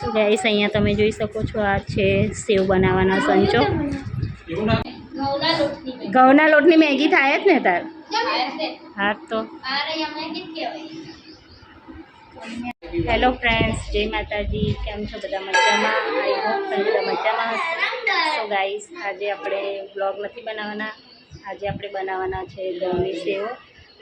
તો ગાઈસ અહીંયા તમે જોઈ શકો છો, આ છે સેવ બનાવવાનો સંચો. ઘઉંના લોટની મેગી થાય જ ને તાર? હા તો. હેલો ફ્રેન્ડ્સ જય માતાજી, કેમ છો બધા મજામાં? આઈ હોપ તમે બધા મજામાં હશો. સો ગાઈસ આજે આપણે બ્લોગ નથી બનાવવાના. આજે આપણે બનાવવાના છે ઘઉંની સેવો.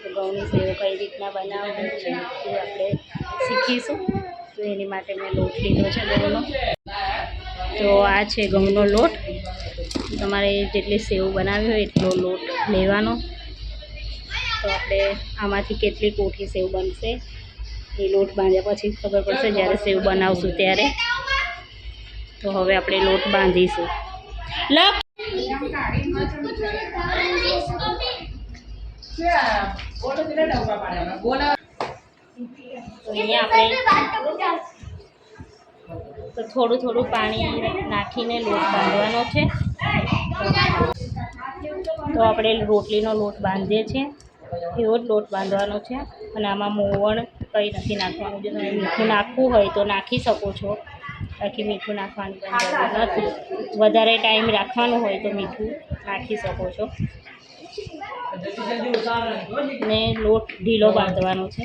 તો ઘઉંની સેવો કઈ રીતના બનાવવાની છે એ આપણે શીખીશું. તો એની માટે મેં લોટ લીધો છે ઘઉંનો તો આ છે ઘઉંનો લોટ તમારે જેટલી સેવ બનાવી હોય એટલો લોટ લેવાનો તો આપણે આમાંથી કેટલી કોઠી સેવ બનશે એ લોટ બાંધ્યા પછી ખબર પડશે જ્યારે સેવ બનાવશું ત્યારે તો હવે આપણે લોટ બાંધીશું લપ તો અહીંયા આપણે તો થોડું થોડું પાણી નાખીને લોટ બાંધવાનો છે. તો આપણે રોટલીનો લોટ બાંધીએ છીએ. એવો જ લોટ બાંધવાનો છે અને આમાં મોવણ કંઈ નથી નાખવાનું. જો તમે મીઠું નાખવું હોય તો નાખી શકો છો. બાકી મીઠું નાખવાની નથી. વધારે ટાઈમ રાખવાનું હોય તો મીઠું નાખી શકો છો. ને લોટ ઢીલો બાંધવાનો છે.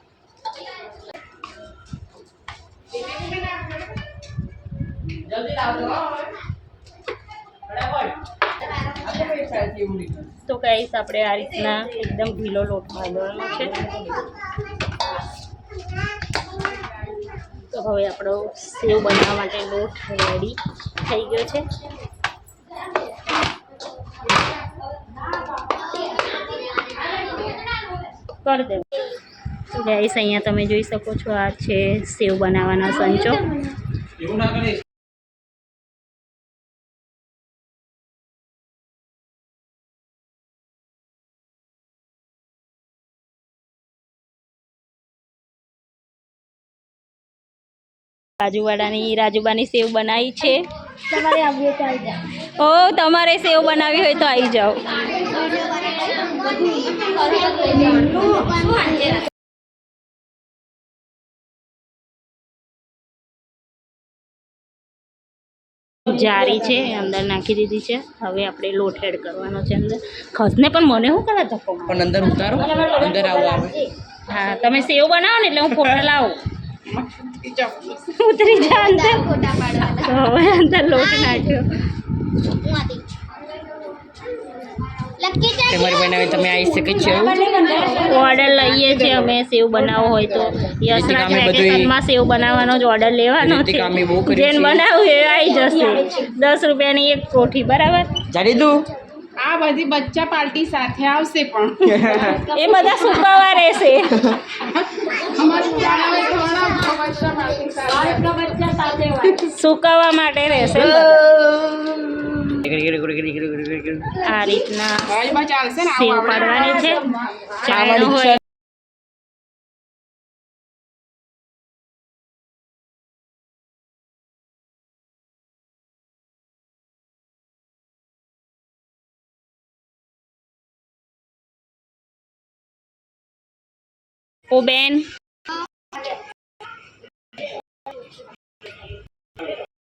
તો કહીશ આપણે આ રીતના એકદમ ઢીલો લોટ બાંધવાનો છે. તો હવે આપણો સેવ બનાવવા માટે લોટ રેડી થઈ ગયો છે. કરી દેવું. ગાઈસ અહીંયા તમે જોઈ શકો છો આ છે સેવ બનાવવાનો સંચો. રાજુવાડાની રાજુબાની સેવ બનાવી છે. તમારે આવ્યું તો આવી જાઓ. ઓ તમારે સેવ બનાવી હોય તો આવી જાઓ. જારી છે અંદર નાખી દીધી છે. હવે આપણે લોટ એડ કરવાનો છે અંદર. ખસને પણ મને શું કરે ધક્કો પણ અંદર ઉતારો અંદર આવું આવે. હા તમે સેવ બનાવો ને એટલે હું ફોટા લાવું. ઉતરી જા અંદર હવે અંદર લોટ નાખ્યો તમારી બનાવી તમે આવી શકે છો ઓર્ડર લઈએ છીએ અમે સેવ બનાવવો હોય તો. અમે વેકેશનમાં સેવ બનાવવાનો જ ઓર્ડર લેવાનો છે. જેને બનાવવું એ આવી જશે. દસ રૂપિયાની એક કોઠી બરાબર? આ બધી બચ્ચા પાર્ટી સાથે આવશે પણ. એ બધા સુકાવા રહેશે. અમારી સુકાવા માટે રહેશે. આ રીતના સેવ પાડવાની છે. હોય. ઓ બેન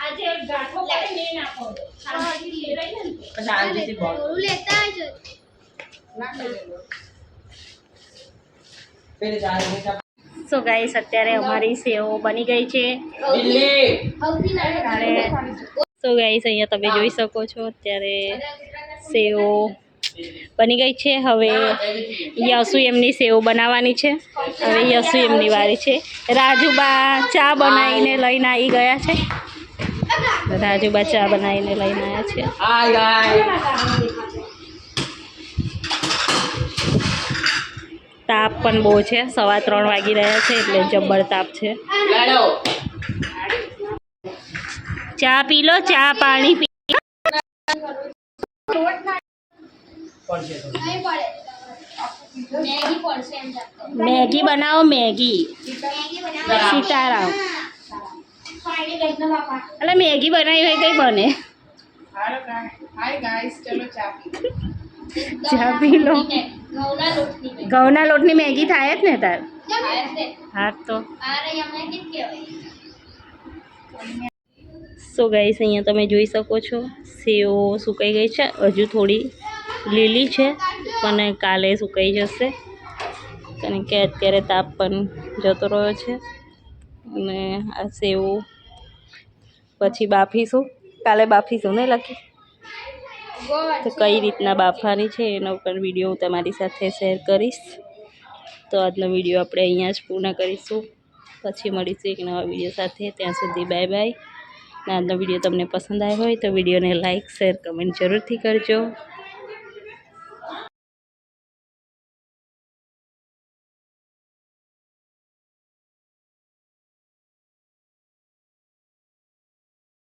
આજે ગાંઠો પડે મેં નાખો. સાંભળી લેવાય લેતા આવજો. સો ગાઈસ અત્યારે અમારી સેવો બની ગઈ છે. અને સો ગાઈસ અહીંયા તમે જોઈ શકો છો અત્યારે સેવો બની ગઈ છે. હવે યસુ એમની સેવ બનાવવાની છે. હવે યસુ એમની વારી છે. રાજુબા ચા બનાવીને લઈને આવી ગયા છે. રાજુબા ચા બનાવીને લઈને આવ્યા છે. તાપ પણ બહુ છે. સવા ત્રણ વાગી રહ્યા છે એટલે જબ્બર તાપ છે. ચા પી લો ચા પાણી પી નહીં પડે. મેગી પડશે એમ જાતો. મેગી બનાવો મેગી. મેગી બનાવવા સીતારામ ફાઈનલી ગઈ ના બાપા. એટલે મેગી બનાવી હોય કઈ બને ચા પી લો ઘઉંના લોટની મેગી. થાય જ ને તાર? હા તો? સો ગાઈસ અહીંયા તમે જોઈ શકો છો સેવ સુકાઈ ગઈ છે હજુ થોડી લીલી છે પણ કાલે સુકાઈ જશે કારણ કે અત્યારે તાપ પણ જતો રહ્યો છે અને આ સેવ. પછી બાફીશું. કાલે બાફીશું ને લખી તો કઈ રીતના બાફવાની છે એનો પણ વીડિયો હું તમારી સાથે શેર કરીશ. તો આજનો વીડિયો આપણે અહીંયા જ પૂર્ણ કરીશું. પછી મળીશું એક નવા વીડિયો સાથે. ત્યાં સુધી બાય બાય આજનો વીડિયો તમને પસંદ આવ્યો હોય તો વિડીયોને લાઇક શેર કમેન્ટ જરૂરથી કરજો.